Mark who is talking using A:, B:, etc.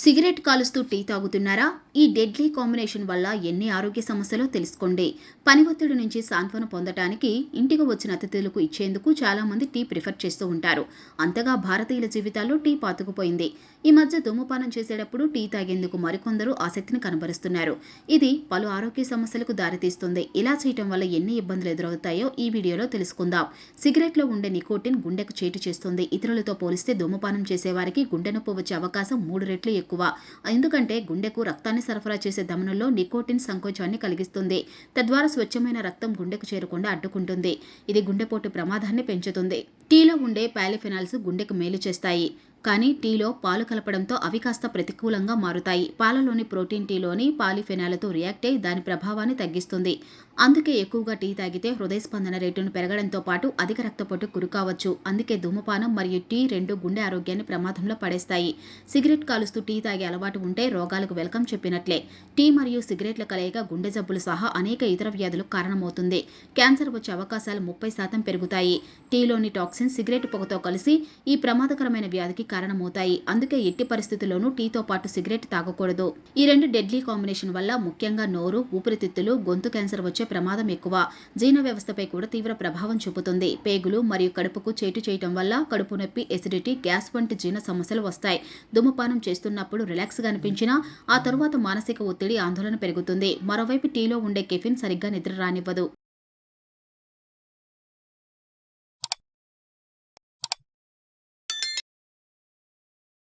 A: Cigarette కాలుస్తూ tea తాగుతున్నారా? ఈ deadly combination వల్ల ఎన్ని ఆరోగ్య సమస్యలో తెలుసుకోండి. పని ఒత్తిడి నుంచి సాంత్వన పొందటానికి ఇంటికి వచ్చిన అతిథులకు ఇచ్చేందుకు చాలామంది టీ ప్రిఫర్ చేస్తూ ఉంటారు. అంతగా భారతీయుల జీవితాల్లో టీ పాతుకుపోయింది. ఈ మధ్య ధూమపానం చేసేటప్పుడు టీ తాగేందుకు మరికొందరు ఆసక్తిని కనబరుస్తున్నారు. ఇది పలు ఆరోగ్య సమస్యలకు దారితీస్తుంది. ఇలా చేయటం వల్ల ఎన్ని ఇబ్బందులు ఎదురవుతాయో ఈ వీడియోలో తెలుసుకుందాం. సిగరెట్లో ఉండే నికోటిన్ గుండెకు చేటు చేస్తుంది. ఇతరులతో పోలిస్తే ధూమపానం చేసేవారికి గుండె నొప్పి వచ్చే అవకాశం మూడు రెట్లు ఎక్కువ. ఎందుకంటే గుండెకు రక్తాన్ని సరఫరా చేసే ధమనుల్లో నికోటిన్ సంకోచాన్ని కలిగిస్తుంది. తద్వారా స్వచ్ఛమైన రక్తం గుండెకు చేరకుండా అడ్డుకుంటుంది. ఇది గుండెపోటు ప్రమాదాన్ని పెంచుతుంది. టీలో ఉండే పాలిఫెనాల్స్ గుండెకు మేలు చేస్తాయి. కానీ టీలో పాలు కలపడంతో అవి కాస్త ప్రతికూలంగా మారుతాయి. పాలలోని ప్రోటీన్ టీలోని పాలిఫెనాలతో రియాక్ట్ అయి దాని ప్రభావాన్ని తగ్గిస్తుంది. అందుకే ఎక్కువగా టీ తాగితే హృదయ స్పందన రేటును పెరగడంతో పాటు అధిక రక్తపోటు కురుకావచ్చు. అందుకే ధూమపానం మరియు టీ రెండు గుండె ఆరోగ్యాన్ని ప్రమాదంలో పడేస్తాయి. సిగరెట్ కాలుస్తూ టీ తాగే అలవాటు ఉంటే రోగాలకు వెల్కమ్ చెప్పినట్లే. టీ మరియు సిగరెట్ల కలయిక గుండె జబ్బులు సహా అనేక ఇతర వ్యాధులకు కారణమవుతుంది. క్యాన్సర్ వచ్చే అవకాశాలు ముప్పై శాతం పెరుగుతాయి. టీలోని టాక్సిన్ సిగరెట్ పొగతో కలిసి ఈ ప్రమాదకరమైన వ్యాధికి కారణమవుతాయి. అందుకే ఎట్టి పరిస్థితుల్లోనూ టీతో పాటు సిగరెట్ తాగకూడదు. ఈ రెండు డెడ్లీ కాంబినేషన్ వల్ల ముఖ్యంగా నోరు ఊపిరితిత్తులు గొంతు క్యాన్సర్ వచ్చే ప్రమాదం ఎక్కువ. జీర్ణ వ్యవస్థపై కూడా తీవ్ర ప్రభావం చూపుతుంది. పేగులు మరియు కడుపుకు చేటు చేయటం వల్ల కడుపు నొప్పి ఎసిడిటీ గ్యాస్ వంటి జీర్ణ సమస్యలు వస్తాయి. ధూమపానం చేస్తున్నప్పుడు రిలాక్స్గా అనిపించినా ఆ తరువాత మానసిక ఒత్తిడి ఆందోళన పెరుగుతుంది. మరోవైపు టీలో ఉండే కెఫిన్ సరిగ్గా నిద్ర రానివ్వదు.